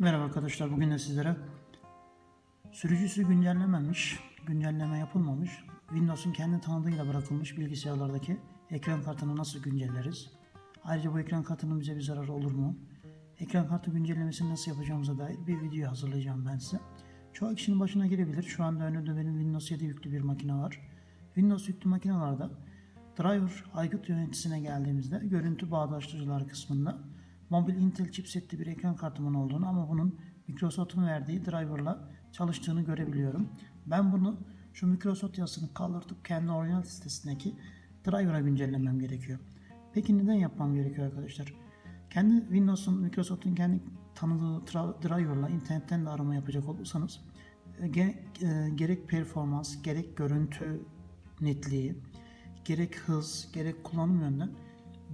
Merhaba arkadaşlar. Bugün de sizlere sürücüsü güncellememiş, güncelleme yapılmamış, Windows'un kendi tanıdığıyla bırakılmış bilgisayarlardaki ekran kartını nasıl güncelleriz? Ayrıca bu ekran kartının bize bir zararı olur mu? Ekran kartı güncellemesini nasıl yapacağımıza dair bir video hazırlayacağım ben size. Çoğu kişinin başına gelebilir. Şu anda önümde benim Windows 7 yüklü bir makine var. Windows yüklü makinalarda Driver aygıt yöneticisine geldiğimizde görüntü bağdaştırıcılar kısmında mobil Intel chipsetli bir ekran kartımın olduğunu ama bunun Microsoft'un verdiği driverla çalıştığını görebiliyorum. Ben bunu şu Microsoft yazısını kaldırtıp kendi orijinal sitesindeki driver'a güncellemem gerekiyor. Peki neden yapmam gerekiyor arkadaşlar? Kendi Windows'un, Microsoft'un kendi tanıdığı driver'la internetten de arama yapacak olursanız e, ge- e, gerek performans, gerek görüntü netliği, gerek hız, gerek kullanım yönden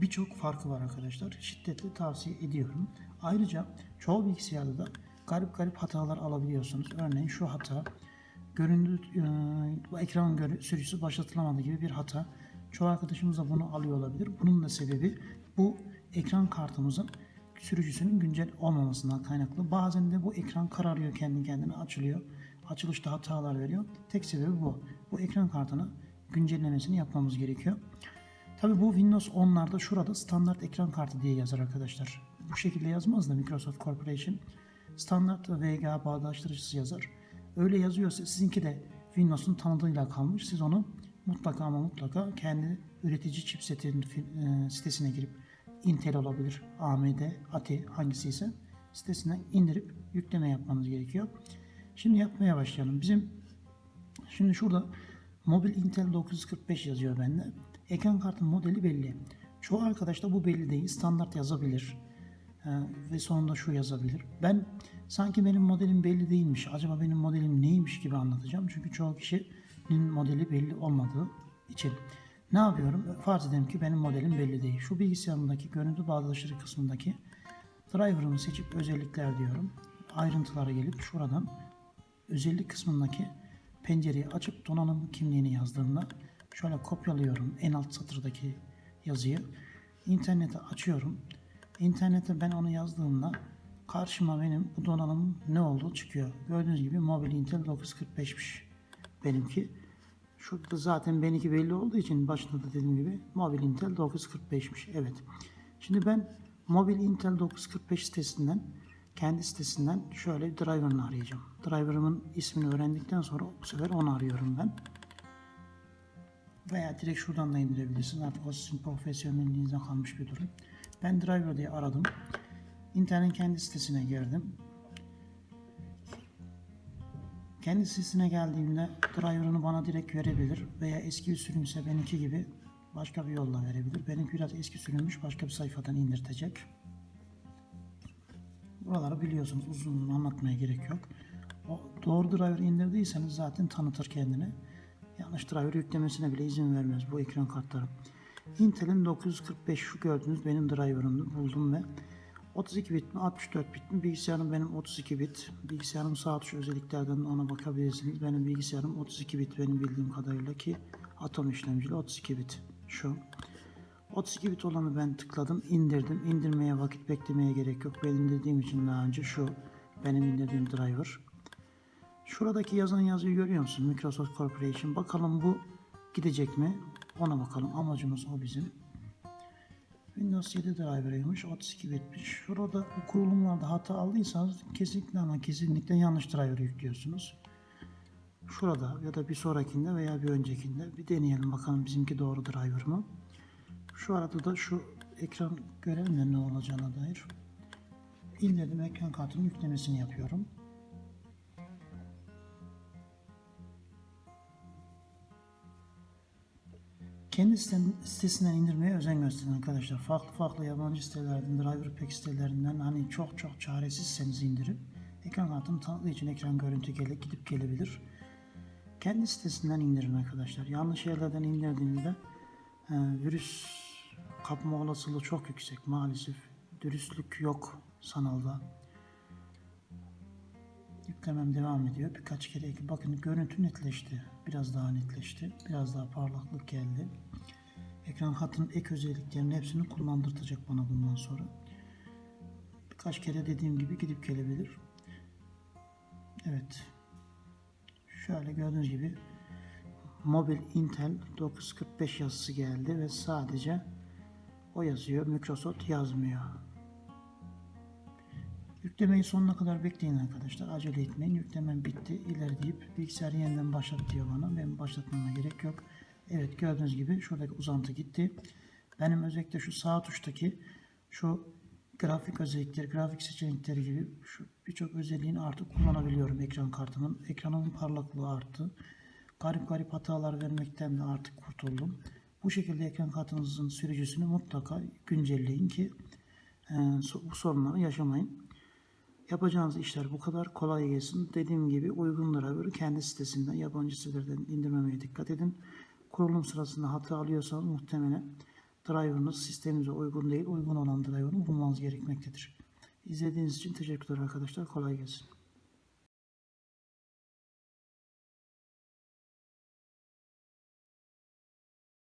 birçok farkı var arkadaşlar. Şiddetle tavsiye ediyorum. Ayrıca çoğu bilgisayarda da garip garip hatalar alabiliyorsunuz. Örneğin şu hata, görüntü e, ekran görü- sürücüsü başlatılamadı gibi bir hata. Çoğu arkadaşımız da bunu alıyor olabilir. Bunun da sebebi bu ekran kartımızın sürücüsünün güncel olmamasından kaynaklı. Bazen de bu ekran kararıyor kendi kendine açılıyor. Açılışta hatalar veriyor. Tek sebebi bu. Bu ekran kartını güncellemesini yapmamız gerekiyor. Tabi bu Windows 10'larda şurada standart ekran kartı diye yazar arkadaşlar. Bu şekilde yazmaz da Microsoft Corporation. Standart VGA bağdaştırıcısı yazar. Öyle yazıyorsa sizinki de Windows'un tanıdığıyla kalmış. Siz onu mutlaka ama mutlaka kendi üretici chipsetin e, sitesine girip Intel olabilir, AMD, ATI hangisi ise sitesinden indirip yükleme yapmanız gerekiyor. Şimdi yapmaya başlayalım. Bizim Şimdi şurada mobil Intel 945 yazıyor bende. Ekran kartın modeli belli. Çoğu arkadaş da bu belli değil. Standart yazabilir. Ee, ve sonunda şu yazabilir. Ben sanki benim modelim belli değilmiş. Acaba benim modelim neymiş gibi anlatacağım. Çünkü çoğu kişinin modeli belli olmadığı için. Ne yapıyorum? Farz edelim ki benim modelim belli değil. Şu bilgisayarımdaki görüntü bağdaşları kısmındaki driver'ımı seçip özellikler diyorum. Ayrıntılara gelip şuradan özellik kısmındaki pencereyi açıp donanım kimliğini yazdığımda şöyle kopyalıyorum en alt satırdaki yazıyı. İnternete açıyorum. İnternete ben onu yazdığımda karşıma benim bu donanımın ne olduğu çıkıyor. Gördüğünüz gibi mobil Intel 945'miş benimki. Şurada zaten benimki belli olduğu için başında da dediğim gibi mobil Intel 945'miş. Evet. Şimdi ben mobil Intel 945 sitesinden kendi sitesinden şöyle driver'ını arayacağım. Driver'ımın ismini öğrendikten sonra bu sefer onu arıyorum ben. Veya direkt şuradan da indirebilirsin. Artık o sizin profesyonelliğinize kalmış bir durum. Ben driver diye aradım. İnternetin kendi sitesine girdim. Kendi sitesine geldiğimde driver'ını bana direkt verebilir veya eski bir sürümse benimki gibi başka bir yolla verebilir. Benimki biraz eski sürülmüş başka bir sayfadan indirtecek. Buraları biliyorsunuz uzun uzun anlatmaya gerek yok. O doğru driver indirdiyseniz zaten tanıtır kendini. Yanlış driver yüklemesine bile izin vermez bu ekran kartları. Intel'in 945 şu gördüğünüz benim driver'ımdı buldum ve 32 bit mi 64 bit mi bilgisayarım benim 32 bit. Bilgisayarım sağ tuş özelliklerden ona bakabilirsiniz. Benim bilgisayarım 32 bit benim bildiğim kadarıyla ki Atom işlemcili 32 bit şu. 32 bit olanı ben tıkladım, indirdim. İndirmeye vakit beklemeye gerek yok. Ben indirdiğim için daha önce şu benim indirdiğim driver. Şuradaki yazan yazıyı görüyor musun? Microsoft Corporation. Bakalım bu gidecek mi? Ona bakalım. Amacımız o bizim. Windows 7 driver'ıymış. 32 bitmiş. Şurada bu kurulumlarda hata aldıysanız kesinlikle ama kesinlikle yanlış driver yüklüyorsunuz. Şurada ya da bir sonrakinde veya bir öncekinde bir deneyelim bakalım bizimki doğru driver mı? Şu arada da şu ekran görevinde ne olacağına dair indirdim ekran kartının yüklemesini yapıyorum. Kendi sitesinden indirmeye özen gösterin arkadaşlar. Farklı farklı yabancı sitelerden, driver pack sitelerinden hani çok çok çaresizseniz indirip ekran kartını tanıdığı için ekran görüntü gele, gidip gelebilir. Kendi sitesinden indirin arkadaşlar. Yanlış yerlerden indirdiğinizde e, virüs kapma olasılığı çok yüksek maalesef. Dürüstlük yok sanalda. Yüklemem devam ediyor. Birkaç kere ek- bakın görüntü netleşti. Biraz daha netleşti. Biraz daha parlaklık geldi. Ekran hattının ek özelliklerinin hepsini kullandırtacak bana bundan sonra. Birkaç kere dediğim gibi gidip gelebilir. Evet. Şöyle gördüğünüz gibi mobil Intel 945 yazısı geldi ve sadece o yazıyor. Microsoft yazmıyor. Yüklemeyi sonuna kadar bekleyin arkadaşlar. Acele etmeyin. Yüklemem bitti. İleri deyip bilgisayarı yeniden başlat diyor bana. Benim başlatmama gerek yok. Evet gördüğünüz gibi şuradaki uzantı gitti. Benim özellikle şu sağ tuştaki şu grafik özellikleri, grafik seçenekleri gibi şu birçok özelliğini artık kullanabiliyorum ekran kartımın. Ekranımın parlaklığı arttı. Garip garip hatalar vermekten de artık kurtuldum. Bu şekilde ekran kartınızın sürücüsünü mutlaka güncelleyin ki e, bu sorunları yaşamayın. Yapacağınız işler bu kadar. Kolay gelsin. Dediğim gibi uygun driver'ı kendi sitesinden, yabancı sitelerden indirmemeye dikkat edin. Kurulum sırasında hata alıyorsanız muhtemelen driver'ınız sisteminize uygun değil. Uygun olan driver'ı bulmanız gerekmektedir. İzlediğiniz için teşekkürler arkadaşlar. Kolay gelsin.